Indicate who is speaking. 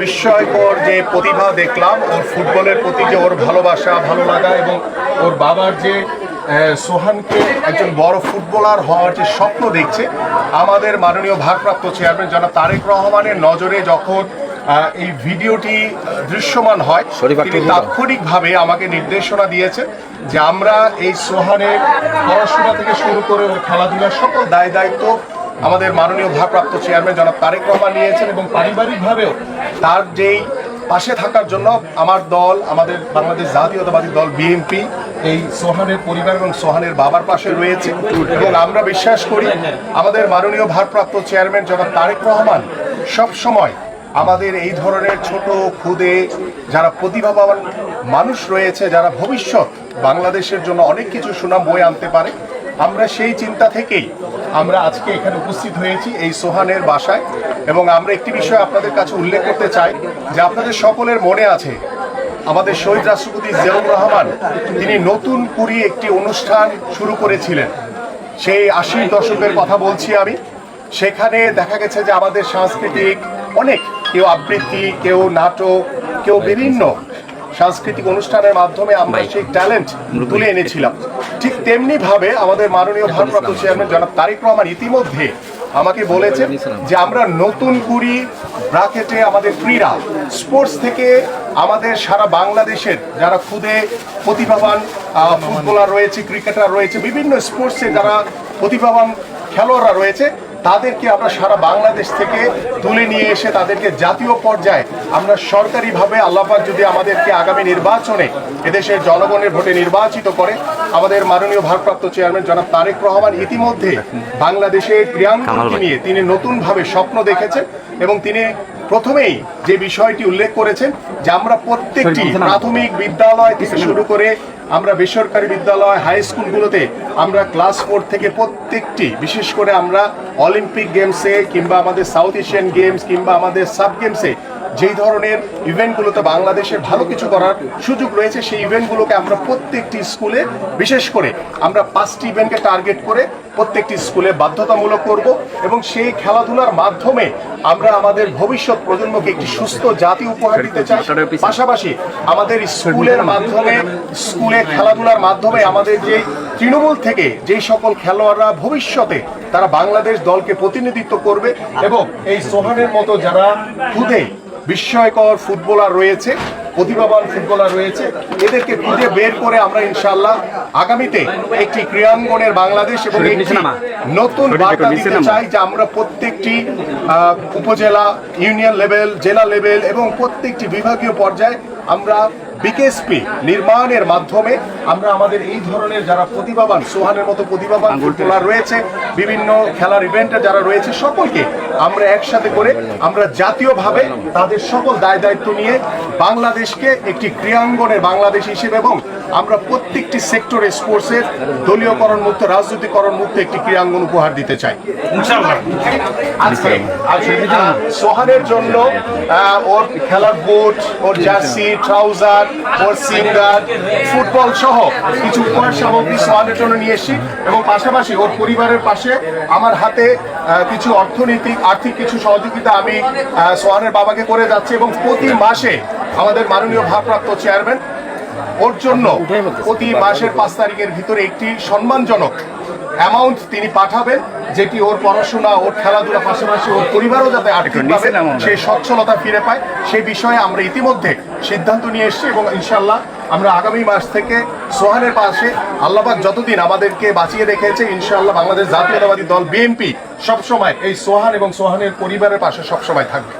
Speaker 1: বিস্ময়কর যে প্রতিভা দেখলাম ওর ফুটবলের প্রতি যে ওর ভালোবাসা ভালো লাগা এবং ওর বাবার যে সোহানকে একজন বড় ফুটবলার হওয়ার যে স্বপ্ন দেখছে আমাদের মাননীয় ভারপ্রাপ্ত চেয়ারম্যান জনাব তারেক রহমানের নজরে যখন এই ভিডিওটি দৃশ্যমান হয় তিনি তাৎক্ষণিকভাবে আমাকে নির্দেশনা দিয়েছেন যে আমরা এই সোহানের পড়াশোনা থেকে শুরু করে ওর খেলাধুলার সকল দায় দায়িত্ব আমাদের মাননীয় ভারপ্রাপ্ত চেয়ারম্যান জনাব তারেক রহমান নিয়েছেন এবং পারিবারিকভাবেও তার যেই পাশে থাকার জন্য আমার দল, আমাদের বাংলাদেশ জাতীয়তাবাদী দল বিএনপি এই সোহানের পরিবার এবং সোহানের বাবার পাশে রয়েছে। এবং আমরা বিশ্বাস করি আমাদের মাননীয় ভারপ্রাপ্ত চেয়ারম্যান জনাব তারেক রহমান সব সময় আমাদের এই ধরনের ছোট খুদে যারা প্রতিভাবান মানুষ রয়েছে, যারা ভবিষ্যৎ বাংলাদেশের জন্য অনেক কিছু সুনাম বয়ে আনতে পারে আমরা সেই চিন্তা থেকেই আমরা আজকে এখানে উপস্থিত হয়েছি এই সোহানের বাসায় এবং আমরা একটি বিষয় আপনাদের কাছে উল্লেখ করতে চাই যে আপনাদের সকলের মনে আছে, আমাদের শহীদ রাষ্ট্রপতি জিয়াউর রহমান তিনি নতুন কুড়ি একটি অনুষ্ঠান শুরু করেছিলেন। সেই আশির দশকের কথা বলছি আমি। সেখানে দেখা গেছে যে আমাদের সাংস্কৃতিক অনেক, কেউ আবৃত্তি, কেউ নাটক, কেউ বিভিন্ন সাংস্কৃতিক অনুষ্ঠানের মাধ্যমে আমরা সেই ট্যালেন্ট তুলে এনেছিলাম। ঠিক তেমনি ভাবে আমাদের মাননীয় ভারপ্রাপ্ত চেয়ারম্যান জনাব তারিক রহমান ইতিমধ্যে আমাকে বলেছেন যে আমরা নতুন কুড়ি ব্রাকেটে আমাদের ক্রীড়া স্পোর্টস থেকে আমাদের সারা বাংলাদেশের যারা খুদে প্রতিভাবান ফুটবলার রয়েছে ক্রিকেটার রয়েছে বিভিন্ন স্পোর্টসে যারা প্রতিভাবান খেলোয়াড়রা রয়েছে তাদেরকে আমরা সারা বাংলাদেশ থেকে তুলে নিয়ে এসে তাদেরকে জাতীয় পর্যায়ে আমরা সরকারিভাবে আল্লাপাক যদি আমাদেরকে আগামী নির্বাচনে এদেশের জনগণের ভোটে নির্বাচিত করে আমাদের মাননীয় ভারপ্রাপ্ত চেয়ারম্যান জনাব তারেক রহমান ইতিমধ্যে বাংলাদেশের ক্রিয়াঙ্গনকে নিয়ে তিনি নতুনভাবে স্বপ্ন দেখেছেন এবং তিনি প্রথমেই যে বিষয়টি উল্লেখ করেছেন যে আমরা প্রত্যেকটি প্রাথমিক বিদ্যালয় থেকে শুরু করে আমরা বেসরকারি বিদ্যালয় হাই স্কুলগুলোতে আমরা ক্লাস ফোর থেকে প্রত্যেকটি বিশেষ করে আমরা অলিম্পিক গেমসে কিংবা আমাদের সাউথ এশিয়ান গেমস কিংবা আমাদের সাব গেমসে যেই ধরনের ইভেন্টগুলোতে বাংলাদেশের ভালো কিছু করার সুযোগ রয়েছে সেই ইভেন্টগুলোকে আমরা প্রত্যেকটি স্কুলে বিশেষ করে আমরা পাঁচটি ইভেন্টকে টার্গেট করে প্রত্যেকটি স্কুলে বাধ্যতামূলক করব এবং সেই খেলাধুলার মাধ্যমে আমরা আমাদের ভবিষ্যৎ প্রজন্মকে একটি সুস্থ জাতি উপহার দিতে চাই। পাশাপাশি আমাদের স্কুলের মাধ্যমে স্কুলে খেলাধুলার মাধ্যমে আমাদের যে তৃণমূল থেকে যেই সকল খেলোয়াড়রা ভবিষ্যতে তারা বাংলাদেশ দলকে প্রতিনিধিত্ব করবে এবং এই সোহানের মতো যারা খুদে বিস্ময়কর ফুটবলার রয়েছে প্রতিভাবান ফুটবলার রয়েছে। এদেরকে খুঁজে বের করে আমরা ইনশাল্লাহ আগামীতে একটি ক্রীড়াঙ্গনের বাংলাদেশ এবং একটি নতুন বার্তা দিতে চাই যে আমরা প্রত্যেকটি উপজেলা ইউনিয়ন লেভেল জেলা লেভেল এবং প্রত্যেকটি বিভাগীয় পর্যায়ে আমরা বিকেএসপি নির্মাণের মাধ্যমে আমরা আমাদের এই ধরনের যারা প্রতিভাবান সোহানের মতো প্রতিভাবান ফুটবলার রয়েছে বিভিন্ন খেলার ইভেন্টে যারা রয়েছে সকলকে আমরা একসাথে করে আমরা জাতীয়ভাবে তাদের সকল দায় দায়িত্ব নিয়ে বাংলাদেশকে একটি ক্রীড়াঙ্গনের বাংলাদেশ হিসেবে এবং আমরা প্রত্যেকটি সেক্টরে স্পোর্টসের দলীয়করণ মুক্ত রাজনীতিকরণ মুক্ত একটি ক্রীড়াঙ্গন উপহার দিতে চাই। আজকে আজকে, আহ, সোহানের জন্য ওর খেলার বুট ওর জার্সি ট্রাউজার ওর সিঙ্গার, ফুটবল সহ কিছু উপহার সামগ্রী সোহানের জন্য নিয়ে এসেছি এবং পাশাপাশি ওর পরিবারের পাশে আমার হাতে কিছু অর্থনৈতিক, আর্থিক কিছু সহযোগিতা আমি সোহানের বাবাকে করে যাচ্ছি এবং প্রতি মাসে আমাদের মাননীয় ভারপ্রাপ্ত চেয়ারম্যান ওর জন্য প্রতি মাসের পাঁচ তারিখের ভিতরে একটি সম্মানজনক অ্যামাউন্ট তিনি পাঠাবেন যেটি ওর পড়াশোনা ওর খেলাধুলা পাশাপাশি ওর পরিবারও যাতে আর্থিকভাবে সেই সচ্ছলতা ফিরে পায় সেই বিষয়ে আমরা ইতিমধ্যে সিদ্ধান্ত নিয়ে এসেছি এবং ইনশাল্লাহ আমরা আগামী মাস থেকে সোহানের পাশে আল্লাহবাক যতদিন আমাদেরকে বাঁচিয়ে রেখেছে ইনশাআল্লাহ বাংলাদেশ জাতীয়তাবাদী দল বিএনপি সবসময় এই সোহান এবং সোহানের পরিবারের পাশে সবসময় থাকবে।